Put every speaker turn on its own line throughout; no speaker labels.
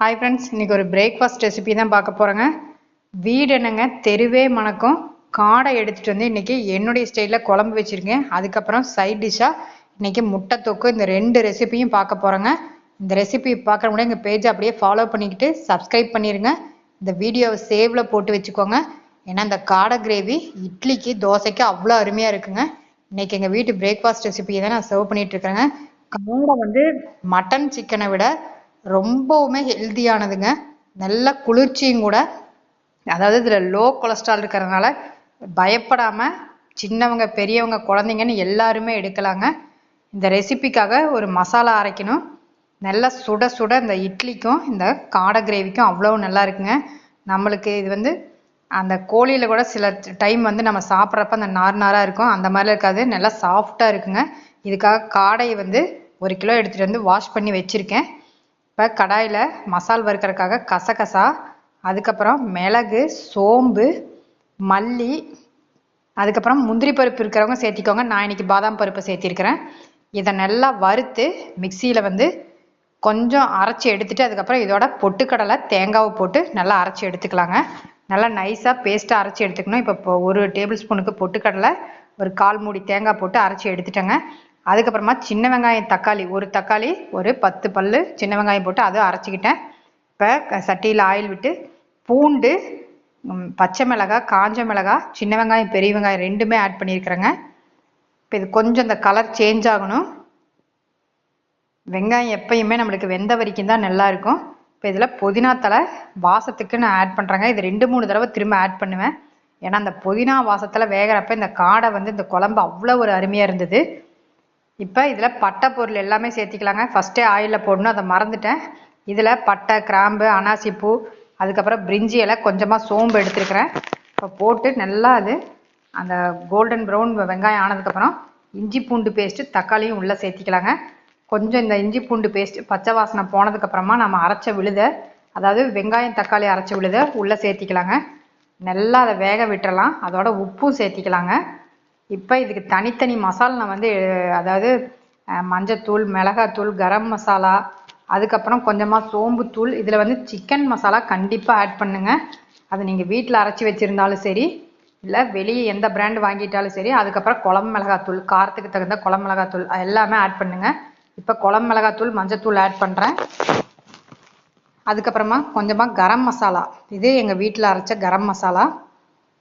Hi friends இன்றைக்கி ஒரு breakfast recipe தான் பார்க்க போகிறேங்க வீடு என்னங்க? தெருவே மணக்கும். காடை எடுத்துகிட்டு வந்து இன்றைக்கி என்னுடைய ஸ்டைலில் குழம்பு வச்சுருக்கேன். அதுக்கப்புறம் சைட் டிஷ்ஷாக இன்றைக்கி முட்டை தொக்கு இந்த ரெண்டு ரெசிபியும் பார்க்க போகிறேங்க இந்த ரெசிபி பார்க்குற முடியாது எங்கள் பேஜை அப்படியே ஃபாலோ பண்ணிக்கிட்டு சப்ஸ்கிரைப் பண்ணிடுங்க இந்த வீடியோவை சேவில் போட்டு வச்சுக்கோங்க. ஏன்னா இந்த காடை கிரேவி இட்லிக்கு தோசைக்கு அவ்வளோ அருமையாக இருக்குங்க. இன்றைக்கி எங்கள் வீட்டு பிரேக்ஃபாஸ்ட் ரெசிபியை தான் நான் சர்வ் பண்ணிகிட்டு இருக்கிறேங்க. காடை வந்து மட்டன் சிக்கனை விட ரொம்பவுமே ஹெல்த்தியானதுங்க நல்ல குளிர்ச்சியும் கூட. அதாவது இதில் லோ கொலஸ்ட்ரால் இருக்கிறதுனால பயப்படாமல் சின்னவங்க பெரியவங்க குழந்தைங்கன்னு எல்லாருமே எடுக்கலாங்க. இந்த ரெசிபிக்காக ஒரு மசாலா அரைக்கணும். நல்லா சுட சுட இந்த இட்லிக்கும் இந்த காடை கிரேவிக்கும் அவ்வளோ நல்லா இருக்குங்க. நம்மளுக்கு இது வந்து அந்த கோழியில் கூட சில டைம் வந்து நம்ம சாப்பிட்றப்ப அந்த நார் நாராக இருக்கும். அந்த மாதிரிலாம் இருக்காது. நல்லா சாஃப்டாக இருக்குங்க. இதுக்காக காடையை வந்து ஒரு கிலோ எடுத்துகிட்டு வந்து வாஷ் பண்ணி வச்சுருக்கேன். இப்போ கடாயில் மசால் வறுக்கிறதுக்காக கசகசா அதுக்கப்புறம் மிளகு சோம்பு மல்லி அதுக்கப்புறம் முந்திரி பருப்பு இருக்கிறவங்க சேர்த்திக்கோங்க. நான் இன்னைக்கு பாதாம் பருப்பு சேர்த்திருக்கிறேன். இதை நல்லா வறுத்து மிக்சியில் வந்து கொஞ்சம் அரைச்சி எடுத்துட்டு அதுக்கப்புறம் இதோட பொட்டுக்கடலை தேங்காவை போட்டு நல்லா அரைச்சி எடுத்துக்கலாங்க. நல்லா நைஸாக பேஸ்ட்டாக அரைச்சி எடுத்துக்கணும். இப்போ ஒரு டேபிள் ஸ்பூனுக்கு பொட்டுக்கடலை ஒரு கால் மூடி தேங்காய் போட்டு அரைச்சி எடுத்துட்டேங்க. அதுக்கப்புறமா சின்ன வெங்காயம் தக்காளி ஒரு தக்காளி ஒரு பத்து பல் சின்ன வெங்காயம் போட்டு அதை அரைச்சிக்கிட்டேன். இப்போ சட்டியில் ஆயில் விட்டு பூண்டு பச்சை மிளகாய் காஞ்ச மிளகாய் சின்ன வெங்காயம் பெரிய வெங்காயம் ரெண்டுமே ஆட் பண்ணியிருக்கிறேங்க. இப்போ இது கொஞ்சம் இந்த கலர் சேஞ்ச் ஆகணும். வெங்காயம் எப்பயுமே நம்மளுக்கு வெந்த வரைக்கும் தான் நல்லா இருக்கும். இப்போ இதில் புதினா தலை வாசத்துக்கு நான் ஆட் பண்ணுறேங்க இது ரெண்டு மூணு தடவை திரும்ப ஆட் பண்ணுவேன். ஏன்னா அந்த புதினா வாசத்தில் வேகிறப்ப இந்த காடை வந்து இந்த குழம்பு அவ்வளோ ஒரு அருமையாக இருந்தது. இப்போ இதில் பட்டை பொருள் எல்லாமே சேர்த்திக்கலாங்க. ஃபஸ்ட்டே ஆயிலில் போடணும் அதை மறந்துட்டேன். இதில் பட்டை கிராம்பு அனாசி பூ அதுக்கப்புறம் பிரிஞ்சி இலை கொஞ்சமாக சோம்பு எடுத்துருக்கிறேன். இப்போ போட்டு நல்லா அது அந்த கோல்டன் ப்ரௌன் வெங்காயம் ஆனதுக்கப்புறம் இஞ்சி பூண்டு பேஸ்ட்டு தக்காளியும் உள்ளே சேர்த்திக்கலாங்க. கொஞ்சம் இந்த இஞ்சி பூண்டு பேஸ்ட் பச்சை வாசனை போனதுக்கப்புறமா நம்ம அரைச்ச விழுத அதாவது வெங்காயம் தக்காளி அரைச்ச விழுத உள்ளே சேர்த்திக்கலாங்க. நல்லா அதை வேக விட்டுறலாம். அதோட உப்பும் சேர்த்திக்கலாங்க. இப்போ இதுக்கு தனித்தனி மசாலா நான் வந்து அதாவது மஞ்சத்தூள் மிளகாத்தூள் கரம் மசாலா அதுக்கப்புறம் கொஞ்சமாக சோம்புத்தூள் இதில் வந்து சிக்கன் மசாலா கண்டிப்பாக ஆட் பண்ணுங்கள் அது நீங்கள் வீட்டில் அரைச்சி வச்சுருந்தாலும் சரி இல்லை வெளியே எந்த பிராண்ட் வாங்கிட்டாலும் சரி அதுக்கப்புறம் குழம்பு மிளகாத்தூள் காரத்துக்கு தகுந்த குழம்பு மிளகாத்தூள் எல்லாமே ஆட் பண்ணுங்கள் இப்போ குழம்பு மிளகாத்தூள் மஞ்சத்தூள் ஆட் பண்ணுறேன் அதுக்கப்புறமா கொஞ்சமாக கரம் மசாலா இது எங்கள் வீட்டில் அரைச்ச கரம் மசாலா.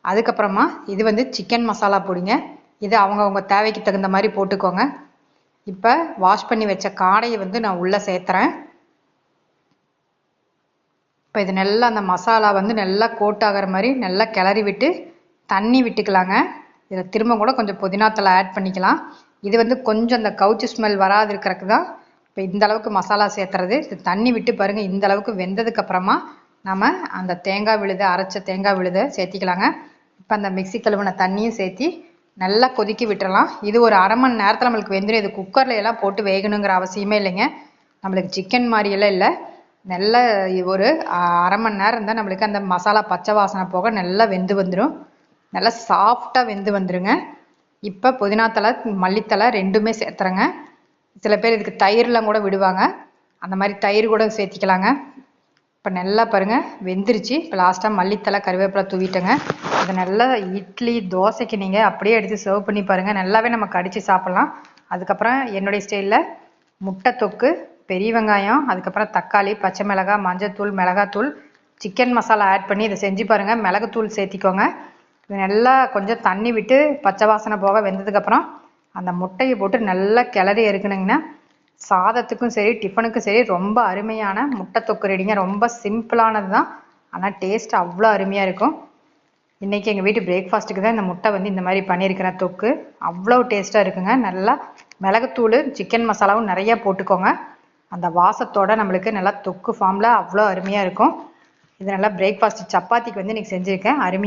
அதுக்கப்புறமா இது வந்து சிக்கன் மசாலா பொடிங்க. இது அவங்கவுங்க தேவைக்கு தகுந்த மாதிரி போட்டுக்கோங்க. இப்போ வாஷ் பண்ணி வச்ச காடையை வந்து நான் உள்ளே சேர்த்துறேன். இப்போ இது நல்லா அந்த மசாலா வந்து நல்லா கோட் ஆகிற மாதிரி நல்லா கிளறி விட்டு தண்ணி விட்டுக்கலாங்க. இதில் திரும்ப கூட கொஞ்சம் புதினாத்தலை ஆட் பண்ணிக்கலாம். இது வந்து கொஞ்சம் அந்த கவுச்சி ஸ்மெல் வராது இருக்கிறதுக்கு தான் இப்போ இந்த அளவுக்கு மசாலா சேர்த்துறது. இது தண்ணி விட்டு பாருங்கள் இந்த அளவுக்கு வெந்ததுக்கு அப்புறமா நம்ம அந்த தேங்காய் விழுத அரைச்ச தேங்காய் விழுத சேர்த்திக்கலாங்க. இப்போ அந்த மிக்சி கழுவின தண்ணியும் சேர்த்தி நல்லா கொதிக்க விட்டுறலாம். இது ஒரு அரை மணி நேரத்தில் நம்மளுக்கு வெந்துடும் இது குக்கரில் எல்லாம் போட்டு வேகணுங்கிற அவசியமே இல்லைங்க. நம்மளுக்கு சிக்கன் மாதிரியெல்லாம் இல்லை. நல்ல ஒரு அரை மணி நேரம் இருந்தால் நம்மளுக்கு அந்த மசாலா பச்சை வாசனை போக நல்லா வெந்து வந்துடும் நல்லா சாஃப்டாக வெந்து வந்துடுங்க இப்போ புதினா மல்லித்தலை ரெண்டுமே சேர்த்துறேங்க. சில பேர் இதுக்கு தயிர்லாம் கூட விடுவாங்க. அந்த மாதிரி தயிர் கூட சேர்த்திக்கலாங்க. இப்போ நல்லா பாருங்கள் வெந்துருச்சு. இப்போ லாஸ்ட்டாக மல்லித்தலை கருவேப்பிலை தூவிட்டேங்க. அதை நல்லா இட்லி தோசைக்கு நீங்கள் அப்படியே எடுத்து சர்வ் பண்ணி பாருங்கள் நல்லாவே நம்ம கடித்து சாப்பிட்லாம். அதுக்கப்புறம் என்னுடைய ஸ்டைலில் முட்டை தொக்கு பெரிய வெங்காயம் அதுக்கப்புறம் தக்காளி பச்சை மிளகாய் மஞ்சத்தூள் மிளகாத்தூள் சிக்கன் மசாலா ஆட் பண்ணி இதை செஞ்சு பாருங்கள் மிளகுத்தூள் சேர்த்திக்கோங்க. இது நல்லா கொஞ்சம் தண்ணி விட்டு பச்சை வாசனை போக வெந்ததுக்கப்புறம் அந்த முட்டையை போட்டு நல்லா கிளறி இருக்குனுங்கன்னா சாதத்துக்கும் சரி டிஃபனுக்கும் சரி ரொம்ப அருமையான முட்டை தொக்கு ரெடிங்க ரொம்ப சிம்பிளானது தான். ஆனால் டேஸ்ட் அவ்வளோ அருமையாக இருக்கும். இன்றைக்கி எங்கள் வீட்டு பிரேக்ஃபாஸ்ட்டுக்கு தான் இந்த முட்டை வந்து இந்த மாதிரி பண்ணியிருக்கிறேன் தொக்கு. அவ்வளோ டேஸ்ட்டாக இருக்குங்க. நல்லா மிளகுத்தூள் சிக்கன் மசாலாவும் நிறையா போட்டுக்கோங்க. அந்த வாசத்தோடு நம்மளுக்கு நல்லா தொக்கு ஃபார்மில் அவ்வளோ அருமையாக இருக்கும். இது நல்லா பிரேக்ஃபாஸ்ட் சப்பாத்திக்கு வந்து இன்றைக்கி செஞ்சுருக்கேன். அருமையாக